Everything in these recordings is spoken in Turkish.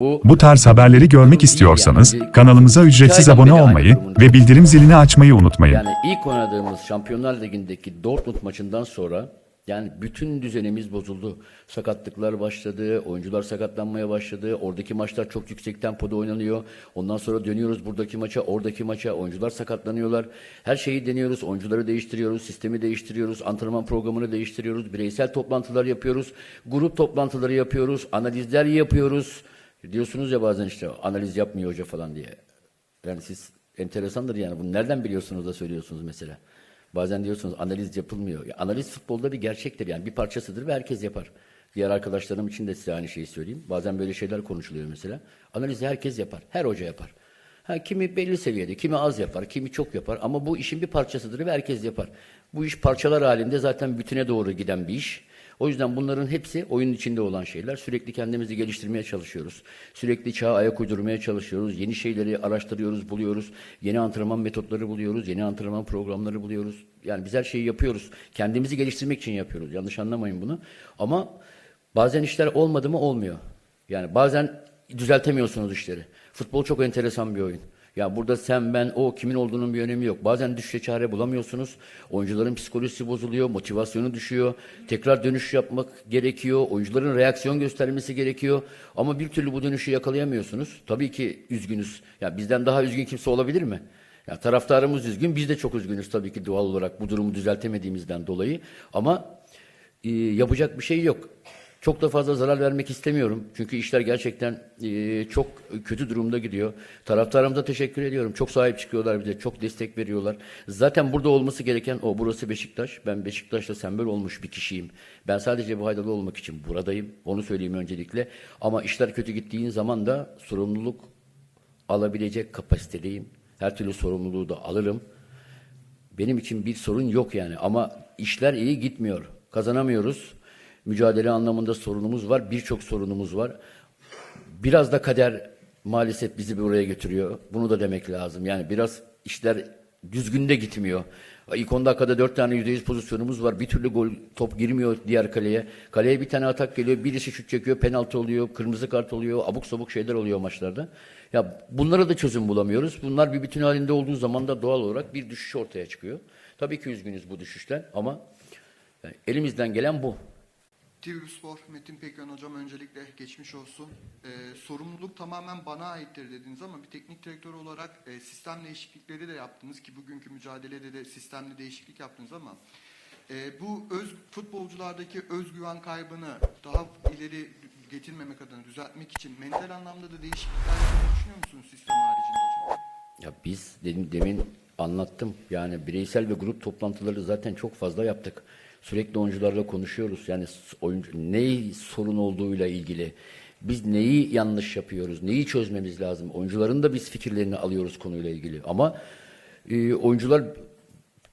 Bu, tarz haberleri görmek istiyorsanız kanalımıza ücretsiz abone olmayı ve bildirim zilini açmayı unutmayın. Yani ilk oynadığımız Şampiyonlar Ligi'ndeki Dortmund maçından sonra yani bütün düzenimiz bozuldu. Sakatlıklar başladı, oyuncular sakatlanmaya başladı. Oradaki maçlar çok yüksek tempoda oynanıyor. Ondan sonra dönüyoruz buradaki maça, oradaki maça. Oyuncular sakatlanıyorlar. Her şeyi deniyoruz. Oyuncuları değiştiriyoruz, sistemi değiştiriyoruz, antrenman programını değiştiriyoruz. Bireysel toplantılar yapıyoruz. Grup toplantıları yapıyoruz, analizler yapıyoruz. Diyorsunuz ya bazen işte analiz yapmıyor hoca falan diye. Yani siz enteresandır yani. Bunu nereden biliyorsunuz da söylüyorsunuz mesela? Bazen diyorsunuz analiz yapılmıyor. Ya, analiz futbolda bir gerçektir yani bir parçasıdır ve herkes yapar. Diğer arkadaşlarım için de size aynı şeyi söyleyeyim. Bazen böyle şeyler konuşuluyor mesela. Analizi herkes yapar. Her hoca yapar. Ha, kimi belli seviyede, kimi az yapar, kimi çok yapar. Ama bu işin bir parçasıdır ve herkes yapar. Bu iş parçalar halinde zaten bütüne doğru giden bir iş. O yüzden bunların hepsi oyunun içinde olan şeyler. Sürekli kendimizi geliştirmeye çalışıyoruz. Sürekli çağa ayak uydurmaya çalışıyoruz. Yeni şeyleri araştırıyoruz, buluyoruz. Yeni antrenman metotları buluyoruz. Yeni antrenman programları buluyoruz. Yani biz her şeyi yapıyoruz. Kendimizi geliştirmek için yapıyoruz. Yanlış anlamayın bunu. Ama bazen işler olmadı mı olmuyor. Yani bazen düzeltemiyorsunuz işleri. Futbol çok enteresan bir oyun. Ya burada sen, ben, o kimin olduğunun bir önemi yok. Bazen düşüşe çare bulamıyorsunuz. Oyuncuların psikolojisi bozuluyor, motivasyonu düşüyor. Tekrar dönüş yapmak gerekiyor. Oyuncuların reaksiyon göstermesi gerekiyor. Ama bir türlü bu dönüşü yakalayamıyorsunuz. Tabii ki üzgünüz. Ya bizden daha üzgün kimse olabilir mi? Ya taraftarımız üzgün, biz de çok üzgünüz tabii ki doğal olarak bu durumu düzeltemediğimizden dolayı. Ama e, yapacak bir şey yok. Çok da fazla zarar vermek istemiyorum. Çünkü işler gerçekten e, çok kötü durumda gidiyor. Taraftarımıza teşekkür ediyorum. Çok sahip çıkıyorlar bize, çok destek veriyorlar. Zaten burada olması gereken o. Burası Beşiktaş. Ben Beşiktaş'ta sembol olmuş bir kişiyim. Ben sadece bu haydalı olmak için buradayım. Onu söyleyeyim öncelikle. Ama işler kötü gittiğin zaman da sorumluluk alabilecek kapasitedeyim. Her türlü sorumluluğu da alırım. Benim için bir sorun yok yani ama işler iyi gitmiyor. Kazanamıyoruz. Mücadele anlamında sorunumuz var. Birçok sorunumuz var. Biraz da kader maalesef bizi buraya götürüyor. Bunu da demek lazım. Yani biraz işler düzgün de gitmiyor. İlk 10 dakikada 4 tane %100 pozisyonumuz var. Bir türlü gol top girmiyor diğer kaleye. Kaleye bir tane atak geliyor. Birisi şut çekiyor. Penaltı oluyor. Kırmızı kart oluyor. Abuk sabuk şeyler oluyor maçlarda. Ya bunlara da çözüm bulamıyoruz. Bunlar bir bütün halinde olduğu zaman da doğal olarak bir düşüş ortaya çıkıyor. Tabii ki üzgünüz bu düşüşten ama yani elimizden gelen bu. Trabzonspor Metin Pekkan hocam öncelikle geçmiş olsun. Ee, sorumluluk tamamen bana aittir dediniz ama bir teknik direktör olarak e, sistem değişiklikleri de yaptınız ki bugünkü mücadelede de sistemli değişiklik yaptınız ama e, bu öz futbolculardaki özgüven kaybını daha ileri getirmemek adına düzeltmek için mental anlamda da değişiklikler düşünüyor musunuz sistem haricinde hocam? Ya biz dedim demin anlattım. Yani bireysel ve grup toplantıları zaten çok fazla yaptık. Sürekli oyuncularla konuşuyoruz. Yani oyuncu ne sorun olduğuyla ilgili. Biz neyi yanlış yapıyoruz? Neyi çözmemiz lazım? Oyuncuların da biz fikirlerini alıyoruz konuyla ilgili. Ama e, oyuncular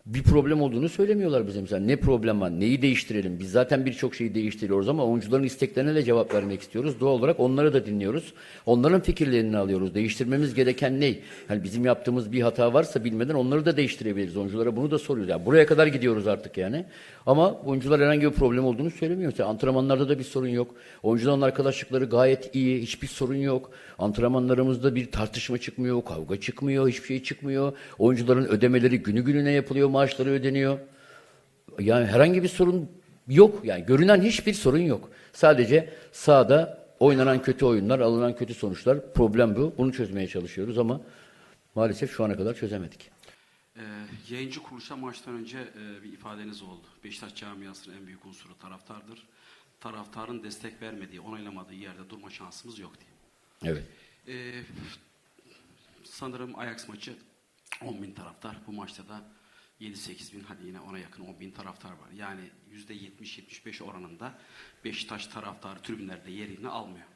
bir problem olduğunu söylemiyorlar bize mesela. Ne problem var? Neyi değiştirelim? Biz zaten birçok şeyi değiştiriyoruz ama oyuncuların isteklerine de cevap vermek istiyoruz. Doğal olarak onları da dinliyoruz. Onların fikirlerini alıyoruz. Değiştirmemiz gereken ne? Yani bizim yaptığımız bir hata varsa bilmeden onları da değiştirebiliriz. Oyunculara bunu da soruyoruz. Yani buraya kadar gidiyoruz artık yani. Ama oyuncular herhangi bir problem olduğunu söylemiyor. Mesela antrenmanlarda da bir sorun yok. Oyuncuların arkadaşlıkları gayet iyi. Hiçbir sorun yok. Antrenmanlarımızda bir tartışma çıkmıyor, kavga çıkmıyor, hiçbir şey çıkmıyor. Oyuncuların ödemeleri günü gününe yapılıyor, maaşları ödeniyor. Yani herhangi bir sorun yok. Yani görünen hiçbir sorun yok. Sadece sahada oynanan kötü oyunlar, alınan kötü sonuçlar. Problem bu. Bunu çözmeye çalışıyoruz ama maalesef şu ana kadar çözemedik. Ee, yayıncı kuruluşa maçtan önce e, bir ifadeniz oldu. Beşiktaş camiasının en büyük unsuru taraftardır. Taraftarın destek vermediği, onaylamadığı yerde durma şansımız yok diye. Evet. Ee, sanırım Ajax maçı 10 bin taraftar. Bu maçta da 7-8 bin hadi yine ona yakın 10 bin taraftar var. Yani %70-75 oranında Beşiktaş taraftarı tribünlerde yerini almıyor.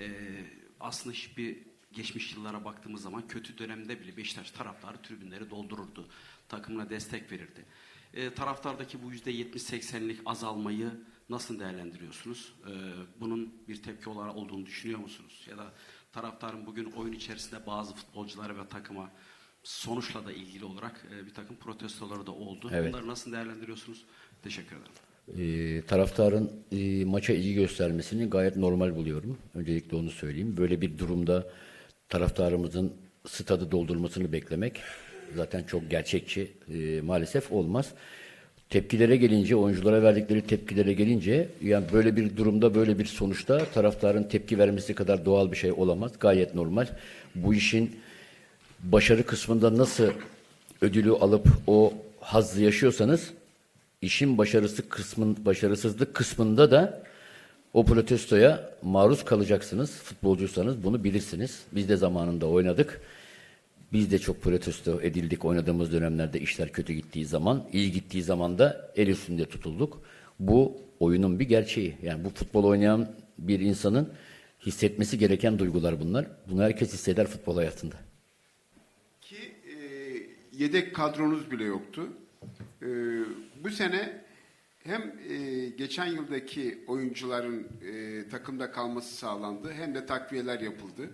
Ee, aslında hiçbir geçmiş yıllara baktığımız zaman kötü dönemde bile Beşiktaş taraftarı tribünleri doldururdu. Takımına destek verirdi. Ee, taraftardaki bu %70-80'lik azalmayı nasıl değerlendiriyorsunuz? Ee, bunun bir tepki olarak olduğunu düşünüyor musunuz? Ya da taraftarın bugün oyun içerisinde bazı futbolculara ve takıma sonuçla da ilgili olarak e, bir takım protestoları da oldu. Evet. Bunları nasıl değerlendiriyorsunuz? Teşekkür ederim. Ee, taraftarın e, maça ilgi göstermesini gayet normal buluyorum. Öncelikle onu söyleyeyim. Böyle bir durumda taraftarımızın stadı doldurmasını beklemek zaten çok gerçekçi e, maalesef olmaz. Tepkilere gelince, oyunculara verdikleri tepkilere gelince, yani böyle bir durumda, böyle bir sonuçta taraftarın tepki vermesi kadar doğal bir şey olamaz. Gayet normal. Bu işin başarı kısmında nasıl ödülü alıp o hazzı yaşıyorsanız, işin başarısı kısmın, başarısızlık kısmında da o protestoya maruz kalacaksınız. Futbolcuysanız bunu bilirsiniz. Biz de zamanında oynadık. Biz de çok protesto edildik oynadığımız dönemlerde işler kötü gittiği zaman. iyi gittiği zaman da el üstünde tutulduk. Bu oyunun bir gerçeği. Yani bu futbol oynayan bir insanın hissetmesi gereken duygular bunlar. Bunu herkes hisseder futbol hayatında. Yedek kadronuz bile yoktu. E, bu sene hem e, geçen yıldaki oyuncuların e, takımda kalması sağlandı hem de takviyeler yapıldı.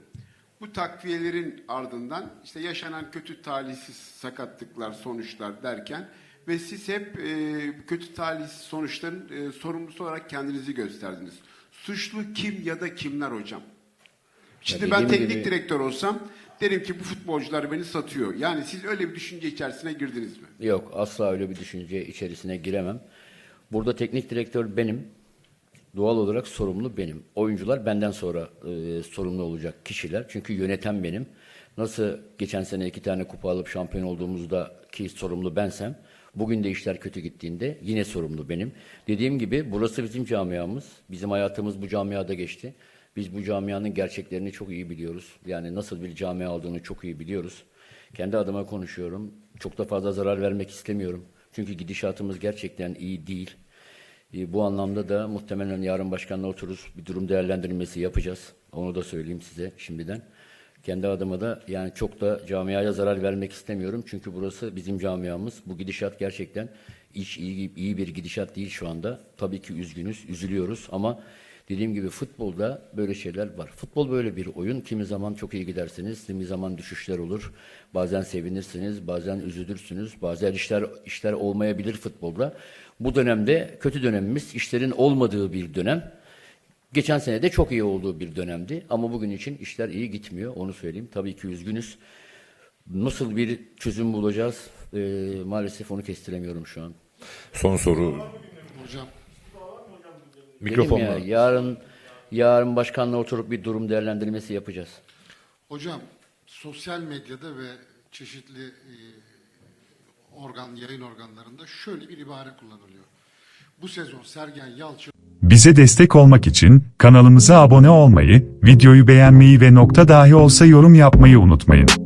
Bu takviyelerin ardından işte yaşanan kötü talihsiz sakatlıklar, sonuçlar derken ve siz hep e, kötü talihsiz sonuçların e, sorumlusu olarak kendinizi gösterdiniz. Suçlu kim ya da kimler hocam? Şimdi ben teknik gibi- direktör olsam derim ki bu futbolcular beni satıyor. Yani siz öyle bir düşünce içerisine girdiniz mi? Yok asla öyle bir düşünce içerisine giremem. Burada teknik direktör benim. Doğal olarak sorumlu benim. Oyuncular benden sonra e, sorumlu olacak kişiler. Çünkü yöneten benim. Nasıl geçen sene iki tane kupa alıp şampiyon olduğumuzda ki sorumlu bensem, bugün de işler kötü gittiğinde yine sorumlu benim. Dediğim gibi burası bizim camiamız. Bizim hayatımız bu camiada geçti. Biz bu camianın gerçeklerini çok iyi biliyoruz. Yani nasıl bir camia olduğunu çok iyi biliyoruz. Kendi adıma konuşuyorum. Çok da fazla zarar vermek istemiyorum. Çünkü gidişatımız gerçekten iyi değil. E, Bu anlamda da muhtemelen yarın başkanla otururuz. Bir durum değerlendirmesi yapacağız. Onu da söyleyeyim size şimdiden. Kendi adıma da yani çok da camiaya zarar vermek istemiyorum. Çünkü burası bizim camiamız. Bu gidişat gerçekten iş iyi, iyi bir gidişat değil şu anda. Tabii ki üzgünüz, üzülüyoruz ama dediğim gibi futbolda böyle şeyler var. Futbol böyle bir oyun. Kimi zaman çok iyi gidersiniz, kimi zaman düşüşler olur. Bazen sevinirsiniz, bazen üzülürsünüz. Bazen işler işler olmayabilir futbolda. Bu dönemde kötü dönemimiz, işlerin olmadığı bir dönem. Geçen sene de çok iyi olduğu bir dönemdi ama bugün için işler iyi gitmiyor onu söyleyeyim. Tabii ki üzgünüz. Nasıl bir çözüm bulacağız? Ee, maalesef onu kestiremiyorum şu an. Son soru. Hocam Dedim Mikrofonla. ya, yarın yarın başkanla oturup bir durum değerlendirmesi yapacağız. Hocam sosyal medyada ve çeşitli e, organ yayın organlarında şöyle bir ibare kullanılıyor. Bu sezon Sergen Yalçın Bize destek olmak için kanalımıza abone olmayı, videoyu beğenmeyi ve nokta dahi olsa yorum yapmayı unutmayın.